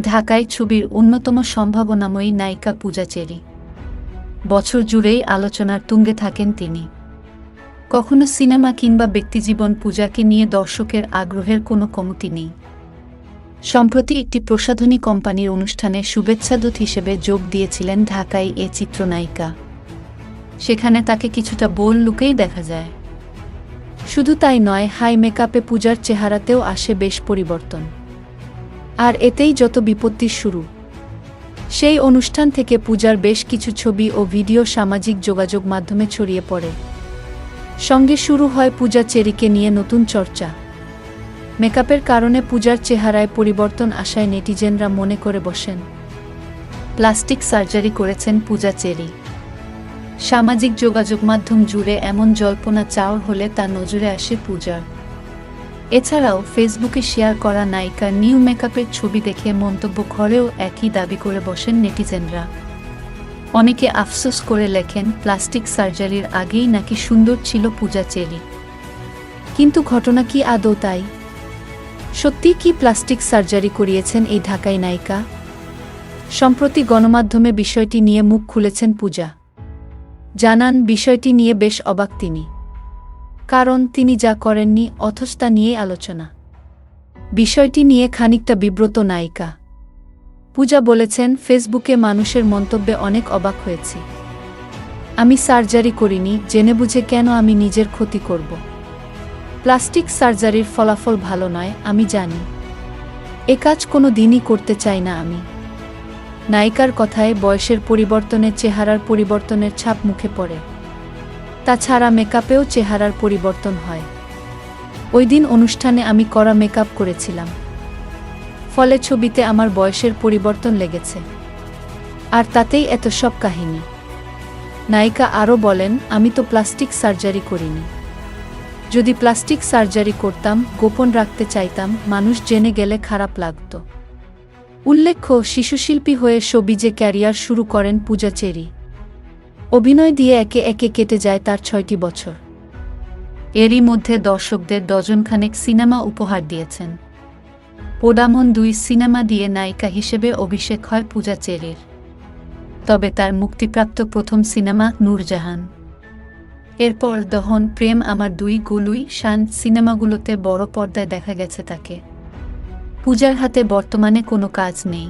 ঢাকায় ছবির অন্যতম সম্ভাবনাময়ী নায়িকা পূজা চেরি। বছর জুড়েই আলোচনার তুঙ্গে থাকেন তিনি। কখনো সিনেমা কিংবা ব্যক্তিজীবন পূজাকে নিয়ে দর্শকের আগ্রহের কোনো কমতি নেই। সম্প্রতি একটি প্রসাধনী কোম্পানির অনুষ্ঠানে শুভেচ্ছাদূত হিসেবে যোগ দিয়েছিলেন ঢাকায় এ চিত্রনায়িকা। সেখানে তাকে কিছুটা বোল লুকেই দেখা যায়। শুধু তাই নয়, হাই মেকআপে পূজার চেহারাতেও আসে বেশ পরিবর্তন। আর এতেই যত বিপত্তির শুরু। সেই অনুষ্ঠান থেকে পূজার বেশ কিছু ছবি ও ভিডিও সামাজিক যোগাযোগ মাধ্যমে ছড়িয়ে পড়ে। সঙ্গে শুরু হয় পূজা চেরিকে নিয়ে নতুন চর্চা। মেকআপের কারণে পূজার চেহারায় পরিবর্তন আসায় নেটিজেনরা মনে করে বসেন। প্লাস্টিক সার্জারি করেছেন পূজা চেরি। সামাজিক যোগাযোগ মাধ্যম জুড়ে এমন জল্পনা চাওর হলে তা নজরে আসে পূজার। এছাড়াও ফেসবুকে শেয়ার করা নায়িকার নিউ মেকআপের ছবি দেখে মন্তব্য ঘরেও একই দাবি করে বসেন নেটিজেনরা। অনেকে আফসোস করে লেখেন, প্লাস্টিক সার্জারির আগেই নাকি সুন্দর ছিল পূজা চেরি। কিন্তু ঘটনা কি আদৌ তাই? সত্যি কি প্লাস্টিক সার্জারি করিয়েছেন এই ঢাকাই নায়িকা? সম্প্রতি গণমাধ্যমে বিষয়টি নিয়ে মুখ খুলেছেন পূজা। জানান, বিষয়টি নিয়ে বেশ অবাক তিনি। কারণ তিনি যা করেননি, অথচ তা নিয়ে আলোচনা। বিষয়টি নিয়ে খানিকটা বিব্রত নায়িকা। পূজা বলেছেন, ফেসবুকে মানুষের মন্তব্যে অনেক অবাক হয়েছি। আমি সার্জারি করিনি, জেনে বুঝে কেন আমি নিজের ক্ষতি করব। প্লাস্টিক সার্জারির ফলাফল ভালো নয়, আমি জানি। এ কাজ কোনো দিনই করতে চাই না আমি। নায়িকার কথায় বয়সের পরিবর্তনে চেহারার পরিবর্তনের ছাপ মুখে পড়ে। তাছাড়া মেকআপেও চেহারার পরিবর্তন হয়। ওই দিন অনুষ্ঠানে আমি করা মেকআপ করেছিলাম। ফলে ছবিতে আমার বয়সের পরিবর্তন লেগেছে। আর তাতেই এত সব কাহিনী। নায়িকা আরও বলেন, আমি তো প্লাস্টিক সার্জারি করিনি। যদি প্লাস্টিক সার্জারি করতাম, গোপন রাখতে চাইতাম, মানুষ জেনে গেলে খারাপ লাগতো। উল্লেখ্য, শিশুশিল্পী হয়ে সবিজে ক্যারিয়ার শুরু করেন পূজা চেরি। অভিনয় দিয়ে একে একে কেটে যায় তার ছয়টি বছর। এরই মধ্যে দর্শকদের ডজনখানেক সিনেমা উপহার দিয়েছেন। পোডামন দুই সিনেমা দিয়ে নায়িকা হিসেবে অভিষেক হয় পূজা চেরির। তবে তার মুক্তিপ্রাপ্ত প্রথম সিনেমা নূরজাহান। এরপর দহন, প্রেম আমার দুই গুলুই শান সিনেমাগুলোতে বড় পর্দায় দেখা গেছে তাকে। পূজার হাতে বর্তমানে কোনো কাজ নেই।